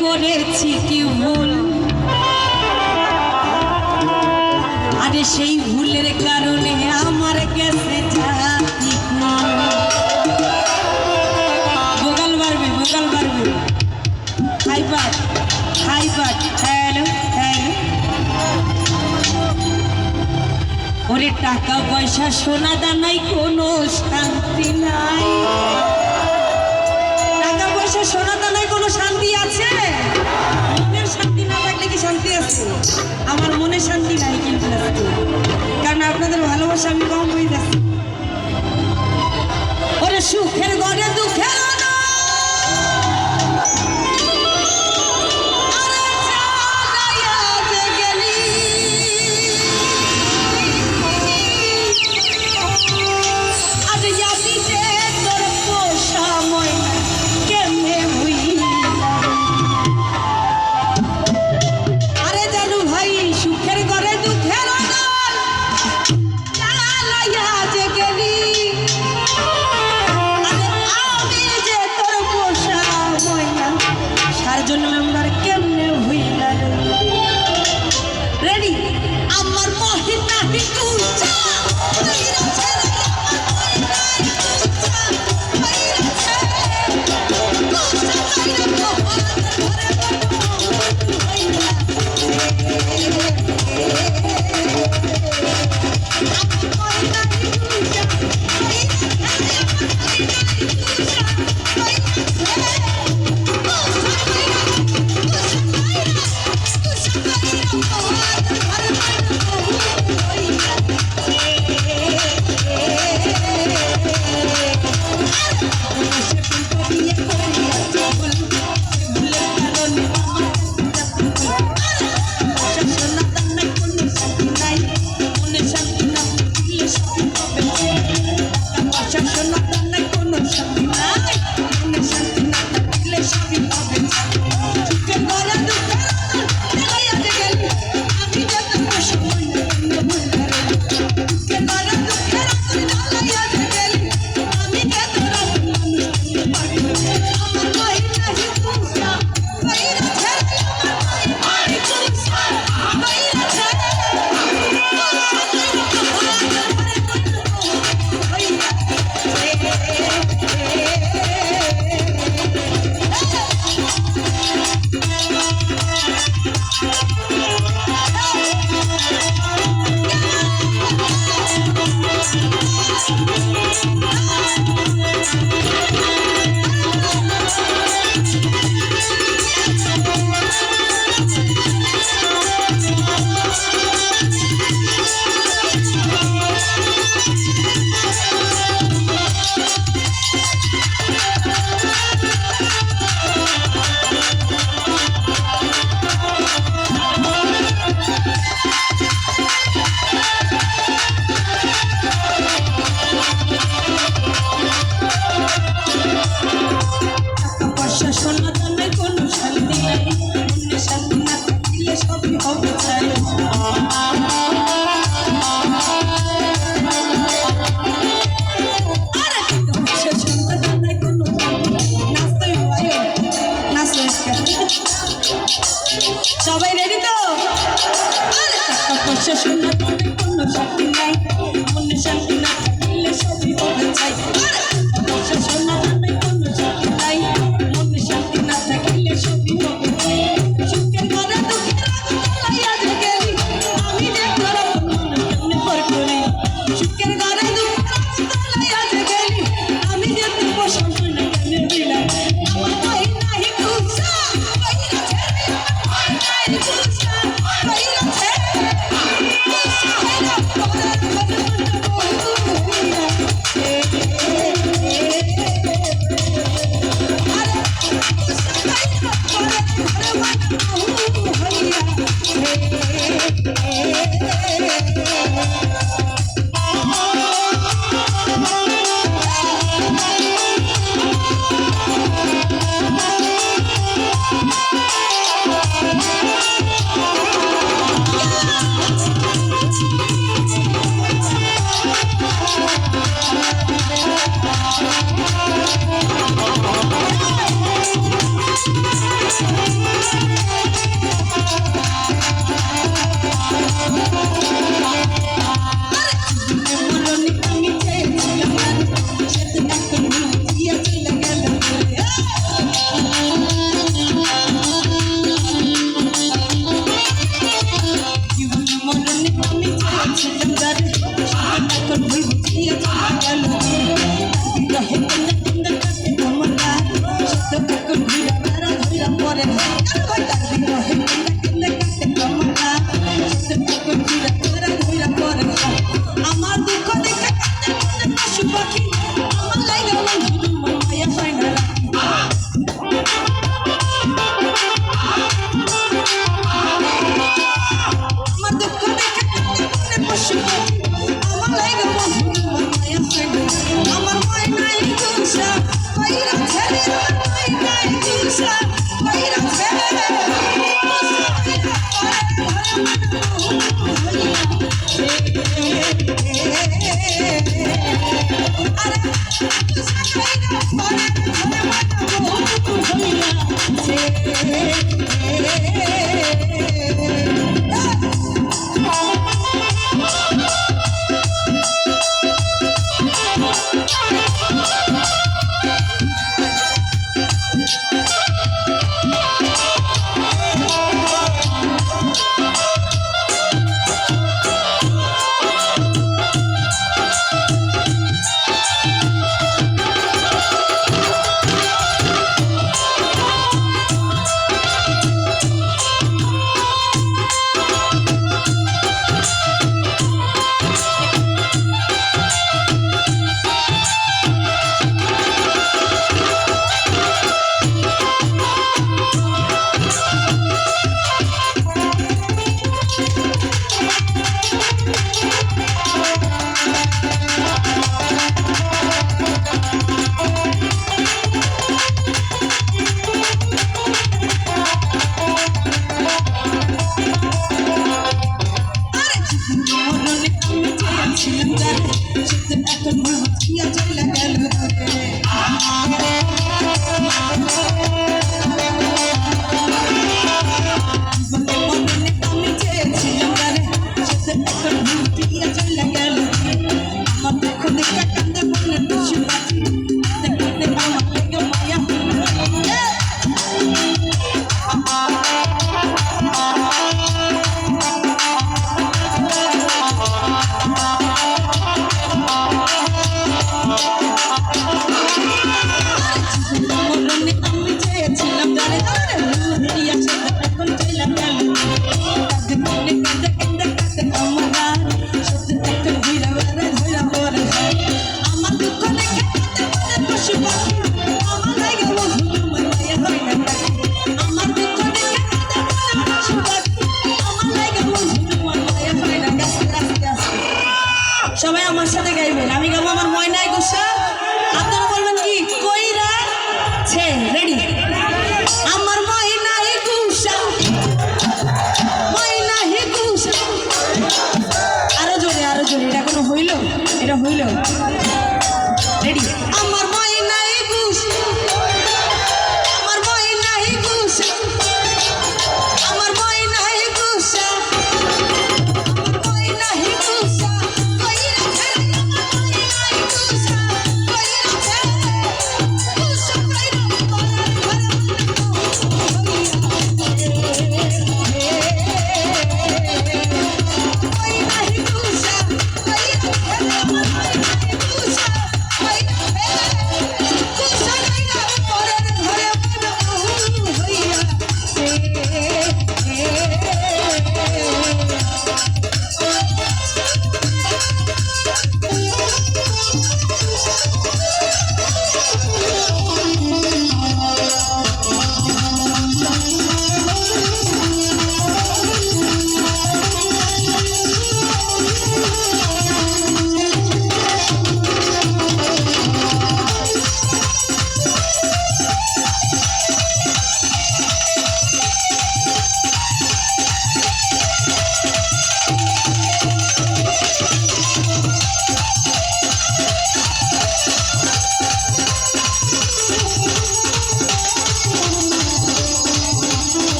করেছি কি ভুল? আরে সেই ভুলের কারণে আমার গেছে জাতি ভোগাল বাড়বে ভোগাল বাড়বে। Hyper hyper hello hello. ওরে টাকা পয়সা, সোনা দানাই কোনো শান্তি নাই। আমার মনে শান্তি নাই কিন্তু। কারণ আপনাদের ভালোবাসা আমি কম Ah, টাকা পয়সা সোনা দামে কোনো শান্তি নাই মনে শান্তি না থাকলে সবই হবে চাই আরে টাকা পয়সা সোনা দামে কোনো শান্তি নাই মনে শান্তি না থাকলে সবই হবে চাই সুখের ঘরে দুঃখের আগুন জ্বালাইয়া যে গেলি আমি যে তোর মন কেমনে পর করি সুখের What it is. এখন মাছ গেল